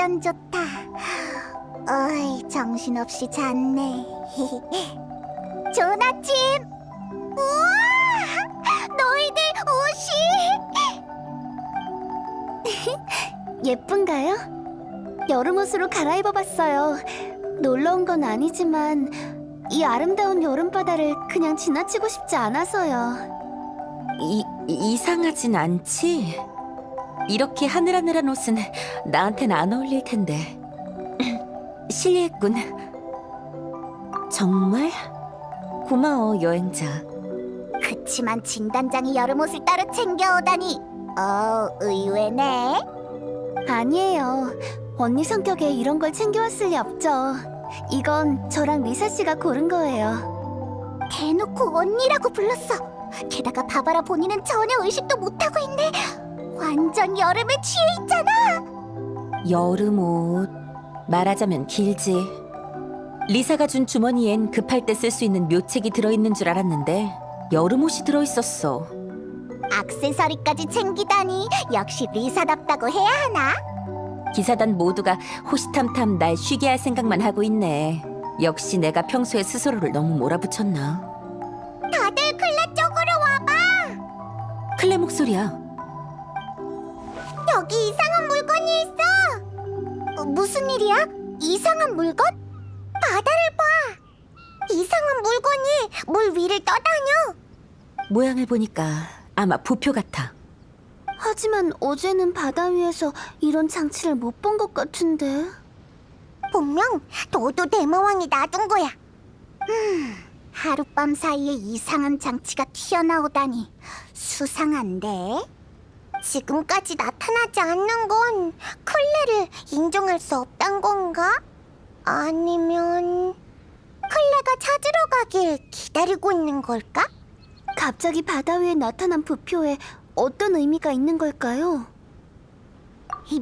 완전 좋다. 어이, 정신없이 잤네. 좋은 아침! 우와! 너희들 옷이! 예쁜가요? 여름 옷으로 갈아입어봤어요. 놀러 온 건 아니지만 이 아름다운 여름바다를 그냥 지나치고 싶지 않아서요. 이, 이상하진 않지? 이렇게 하늘하늘한 옷은 나한텐 안 어울릴 텐데. 실례했군. 정말? 고마워, 여행자. 그치만 진단장이 여름 옷을 따로 챙겨오다니 어 의외네 아니에요 언니 성격에 이런 걸 챙겨왔을 리 없죠 이건 저랑 리사 씨가 고른 거예요 대놓고 언니라고 불렀어 게다가 바바라 본인은 전혀 의식도 못하고 있네 완전 여름에 취해 있잖아 여름 옷. 말하자면 길지. 리사가 준 주머니엔 급할 때 쓸 수 있는 묘책이 들어있는 줄 알았는데 여름 옷이 들어있었어. 액세서리까지 챙기다니 역시 리사답다고 해야 하나? 기사단 모두가 호시탐탐 날 쉬게 할 생각만 하고 있네. 역시 내가 평소에 스스로를 너무 몰아붙였나. 다들 클레 쪽으로 와봐 클레 목소리야. 여기 이상한 물건이 있어. 어, 무슨 일이야? 이상한 물건? 바다를 봐. 이상한 물건이 물 위를 떠다녀. 모양을 보니까 아마 부표 같아. 하지만 어제는 바다 위에서 이런 장치를 못 본 것 같은데. 분명 도도 대마왕이 놔둔 거야. 음, 하룻밤 사이에 이상한 장치가 튀어나오다니 수상한데. 지금까지 나타나지 않는 건 클레를 인정할 수 없단 건가? 아니면 클레가 찾으러 가길 기다리고 있는 걸까? 갑자기 바다 위에 나타난 부표에 어떤 의미가 있는 걸까요?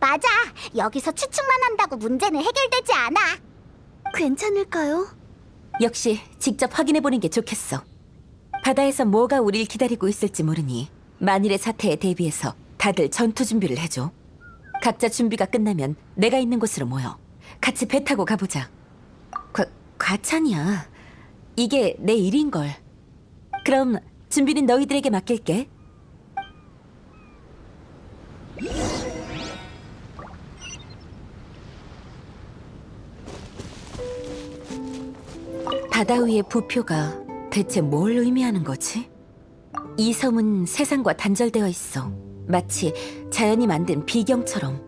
맞아. 여기서 추측만 한다고 문제는 해결되지 않아. 괜찮을까요? 역시 직접 확인해 보는 게 좋겠어. 바다에서 뭐가 우릴 기다리고 있을지 모르니 만일의 사태에 대비해서 다들 전투 준비를 해줘. 각자 준비가 끝나면 내가 있는 곳으로 모여. 같이 배 타고 가보자. 과, 과찬이야. 이게 내 일인 걸. 그럼 준비는 너희들에게 맡길게. 바다 위의 부표가 대체 뭘 의미하는 거지? 이 섬은 세상과 단절되어 있어. 마치 자연이 만든 비경처럼.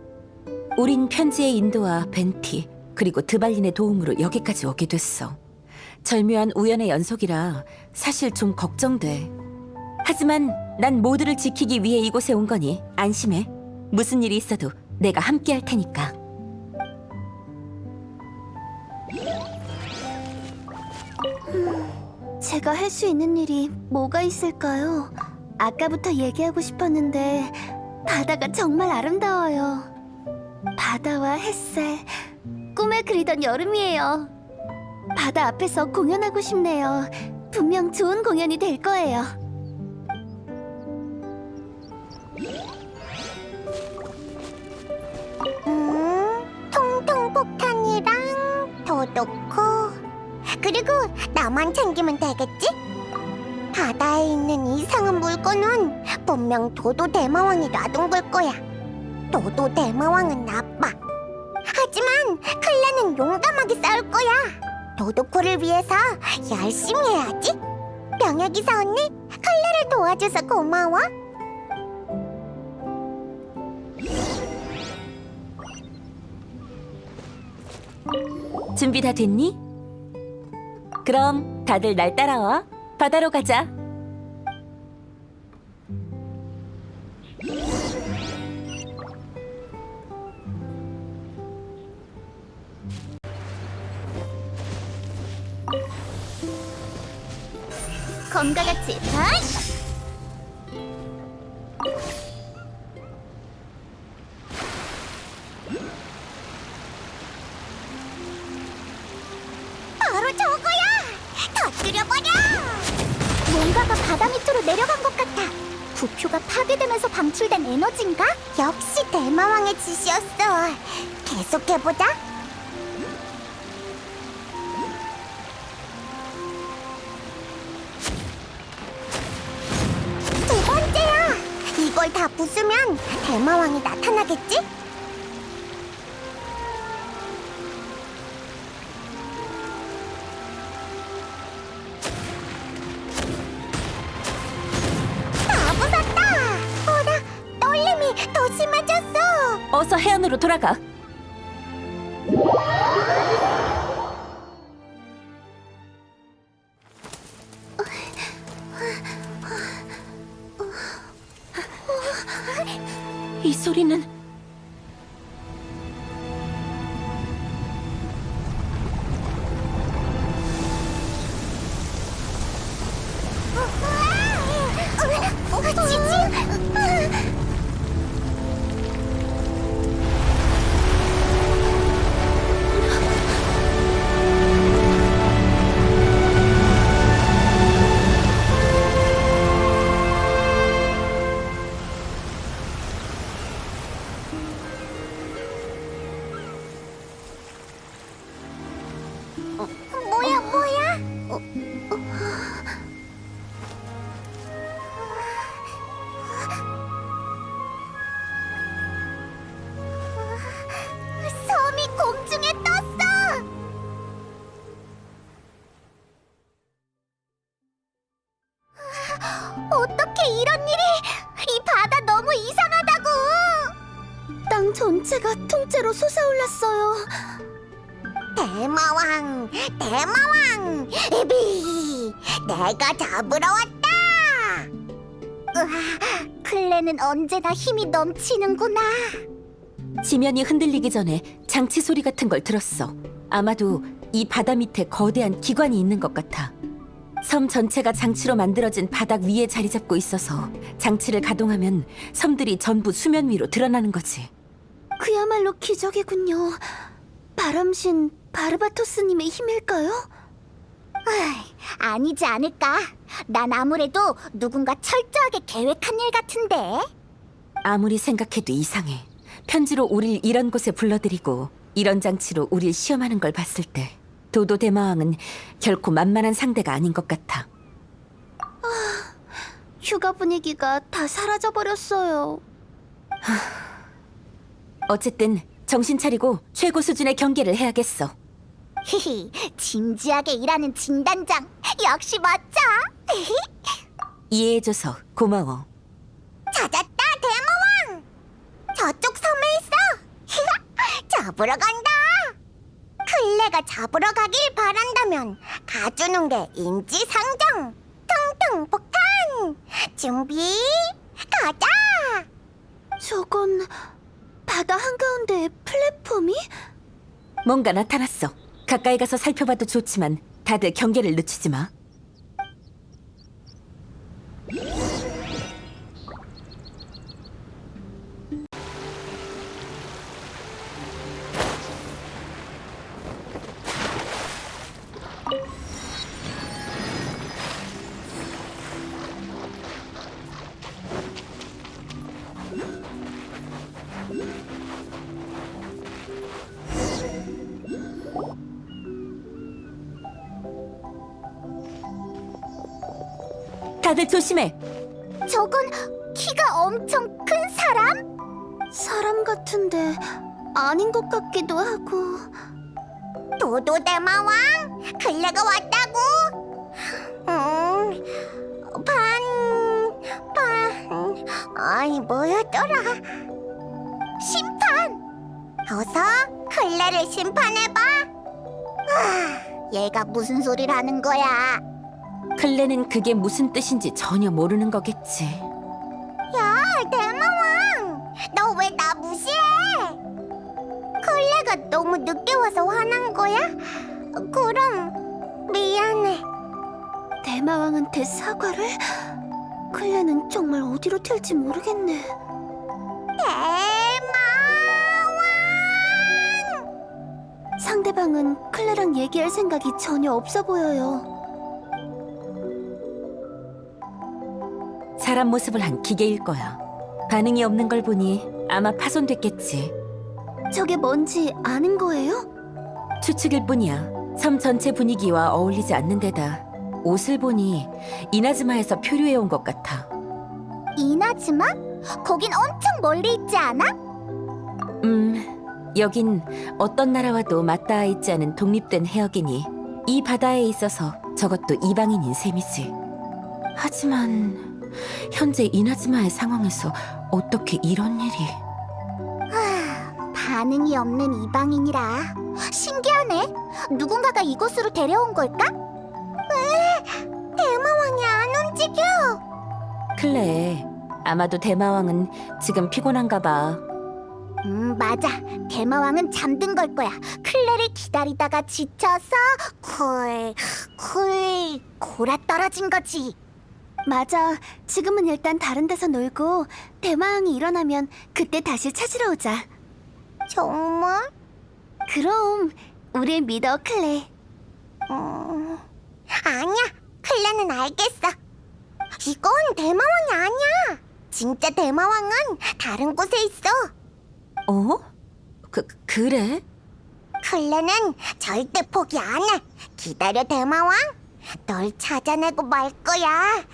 우린 편지의 인도와 벤티 그리고 드발린의 도움으로 여기까지 오게 됐어. 절묘한 우연의 연속이라 사실 좀 걱정돼. 하지만 난 모두를 지키기 위해 이곳에 온 거니 안심해. 무슨 일이 있어도 내가 함께 할 테니까. 제가 할 수 있는 일이 뭐가 있을까요? 아까부터 얘기하고 싶었는데 바다가 정말 아름다워요. 바다와 햇살, 꿈에 그리던 여름이에요. 바다 앞에서 공연하고 싶네요. 분명 좋은 공연이 될 거예요. 음, 통통 폭탄이랑 더 넣고 그리고 나만 챙기면 되겠지? 바다에 있는 이상한 물건은 분명 도도 대마왕이 놔둔 걸 거야. 도도 대마왕은 나빠. 하지만 클레는 용감하게 싸울 거야. 도도코를 위해서 열심히 해야지. 명예기사 언니, 클레를 도와줘서 고마워. 준비 다 됐니? 그럼 다들 날 따라와. 바다로 가자. 검과 같이 발! 바 대마왕의 짓이었어. 계속해보자. 두 번째야. 이걸 다 부수면 대마왕이 나타나겠지? 해안으로 돌아가. 이 소리는 통째로 솟아올랐어요. 대마왕, 대마왕, 에비, 내가 잡으러 왔다. 으아, 클레는 언제나 힘이 넘치는구나. 지면이 흔들리기 전에 장치 소리 같은 걸 들었어. 아마도 이 바다 밑에 거대한 기관이 있는 것 같아. 섬 전체가 장치로 만들어진 바닥 위에 자리 잡고 있어서 장치를 가동하면 섬들이 전부 수면 위로 드러나는 거지. 그야말로 기적이군요. 바람신 바르바토스님의 힘일까요? 아니지 않을까. 난 아무래도 누군가 철저하게 계획한 일 같은데. 아무리 생각해도 이상해. 편지로 우릴 이런 곳에 불러들이고 이런 장치로 우릴 시험하는 걸 봤을 때 도도 대마왕은 결코 만만한 상대가 아닌 것 같아. 휴가 분위기가 다 사라져 버렸어요. 어쨌든 정신 차리고 최고 수준의 경계를 해야겠어. 히히, 진지하게 일하는 진단장 역시 멋져. 이해해줘서 고마워. 찾았다 대마왕. 저쪽 섬에 있어. 잡으러 간다. 클레가 잡으러 가길 바란다면 가주는 게 인지상정. 퉁퉁 폭탄. 준비 가자. 저건 바다 한가운데 플랫폼이? 뭔가 나타났어. 가까이 가서 살펴봐도 좋지만 다들 경계를 늦추지 마. 다들 조심해. 저건 키가 엄청 큰 사람? 사람 같은데 아닌 것 같기도 하고. 도도 대마왕, 클레가 왔다고. 음, 반, 반, 아이 뭐였더라? 심판. 어서 클레를 심판해봐. 아, 얘가 무슨 소리를 하는 거야? 클레는 그게 무슨 뜻인지 전혀 모르는 거겠지. 야, 대마왕! 너 왜 나 무시해? 콜레가 너무 늦게 와서 화난 거야? 그럼 미안해. 대마왕한테 사과를? 클레는 정말 어디로 튈지 모르겠네. 대마왕! 상대방은 클레랑 얘기할 생각이 전혀 없어 보여요. 사람 모습을 한 기계일 거야. 반응이 없는 걸 보니 아마 파손됐겠지. 저게 뭔지 아는 거예요? 추측일 뿐이야. 섬 전체 분위기와 어울리지 않는 데다 옷을 보니 이나즈마에서 표류해 온 것 같아. 이나즈마? 거긴 엄청 멀리 있지 않아? 음, 여긴 어떤 나라와도 맞닿아 있지 않은 독립된 해역이니 이 바다에 있어서 저것도 이방인인 셈이지. 하지만 현재 이나즈마의 상황에서 어떻게 이런 일이? 하, 반응이 없는 이방인이라 신기하네. 누군가가 이곳으로 데려온 걸까? 왜 대마왕이 안 움직여? 클레, 아마도 대마왕은 지금 피곤한가 봐. 음 맞아. 대마왕은 잠든 걸 거야. 클레를 기다리다가 지쳐서 쿨쿨 골아 떨어진 거지. 맞아. 지금은 일단 다른 데서 놀고 대마왕이 일어나면 그때 다시 찾으러 오자. 정말? 그럼 우릴 믿어 클레. 어... 아니야. 클레는 알겠어. 이건 대마왕이 아니야. 진짜 대마왕은 다른 곳에 있어. 어? 그 그래? 클레는 절대 포기 안 해. 기다려 대마왕. 널 찾아내고 말 거야.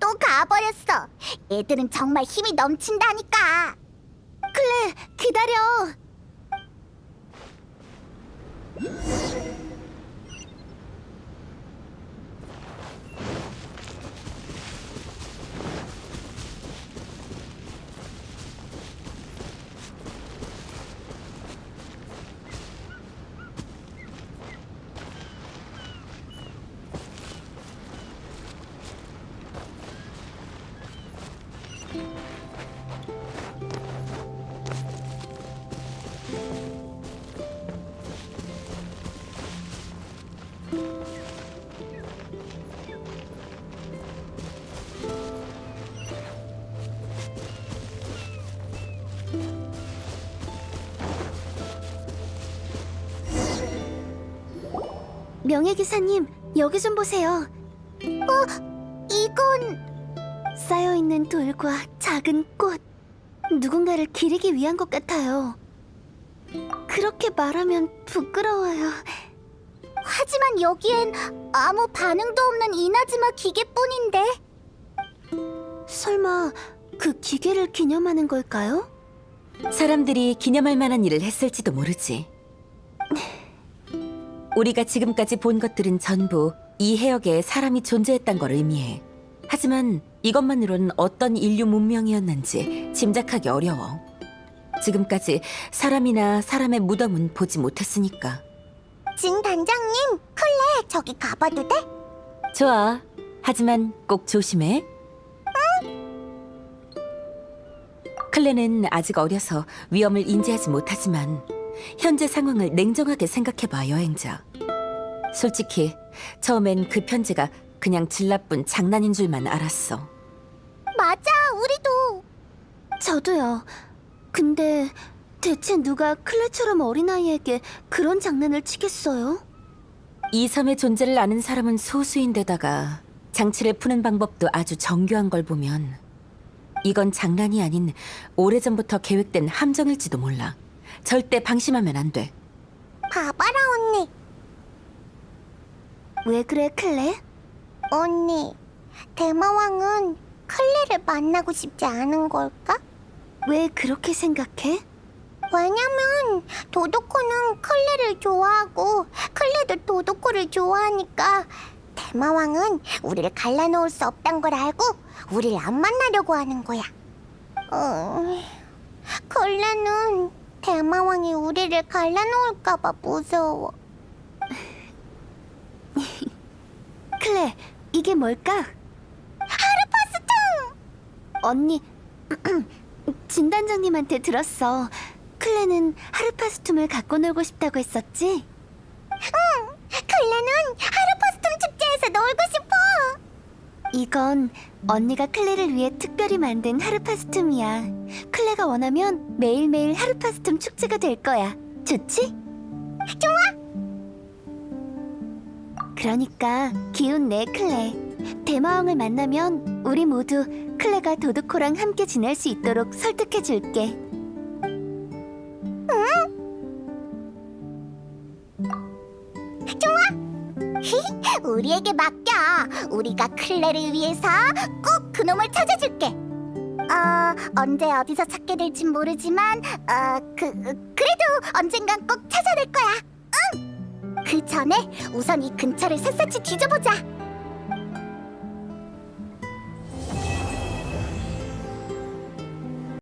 또 가버렸어. 애들은 정말 힘이 넘친다니까. 클레, 기다려. 명예기사님, 여기 좀 보세요. 어, 이건... 쌓여있는 돌과 작은 꽃. 누군가를 기리기 위한 것 같아요. 그렇게 말하면 부끄러워요. 하지만 여기엔 아무 반응도 없는 이나즈마 기계뿐인데. 설마 그 기계를 기념하는 걸까요? 사람들이 기념할 만한 일을 했을지도 모르지. 우리가 지금까지 본 것들은 전부 이 해역에 사람이 존재했단 걸 의미해. 하지만 이것만으로는 어떤 인류 문명이었는지 짐작하기 어려워. 지금까지 사람이나 사람의 무덤은 보지 못했으니까. 진 단장님, 클레 저기 가봐도 돼? 좋아. 하지만 꼭 조심해. 클레는 아직 어려서 위험을 인지하지 못하지만 현재 상황을 냉정하게 생각해봐 여행자. 솔직히 처음엔 그 편지가 그냥 질나쁜 장난인 줄만 알았어. 맞아, 우리도. 저도요. 근데 대체 누가 클레처럼 어린아이에게 그런 장난을 치겠어요? 이 섬의 존재를 아는 사람은 소수인데다가 장치를 푸는 방법도 아주 정교한 걸 보면 이건 장난이 아닌 오래전부터 계획된 함정일지도 몰라. 절대 방심하면 안 돼. 봐봐라, 언니. 왜 그래, 클레? 언니, 대마왕은 클레를 만나고 싶지 않은 걸까? 왜 그렇게 생각해? 왜냐면 도도코는 클레를 좋아하고 클레도 도도코를 좋아하니까 대마왕은 우리를 갈라놓을 수 없단 걸 알고 우리를 안 만나려고 하는 거야. 음, 클레는 대마왕이 우리를 갈라놓을까봐 무서워. 클레, 이게 뭘까? 하르파스통! 언니, 진단장님한테 들었어. 클레는 하르파스툼을 갖고 놀고 싶다고 했었지? 응, 클레는 하르파스툼 축제에서 놀고 싶어. 이건 언니가 클레를 위해 특별히 만든 하르파스툼이야. 클레가 원하면 매일매일 하르파스툼 축제가 될 거야. 좋지? 좋아. 그러니까 기운 내 클레. 대마왕을 만나면 우리 모두 클레가 도드코랑 함께 지낼 수 있도록 설득해 줄게. 우리에게 맡겨. 우리가 클레를 위해서 꼭 그놈을 찾아줄게. 어, 언제 어디서 찾게 될진 모르지만, 어, 그 그래도 언젠간 꼭 찾아낼 거야. 응. 그 전에 우선 이 근처를 샅샅이 뒤져보자.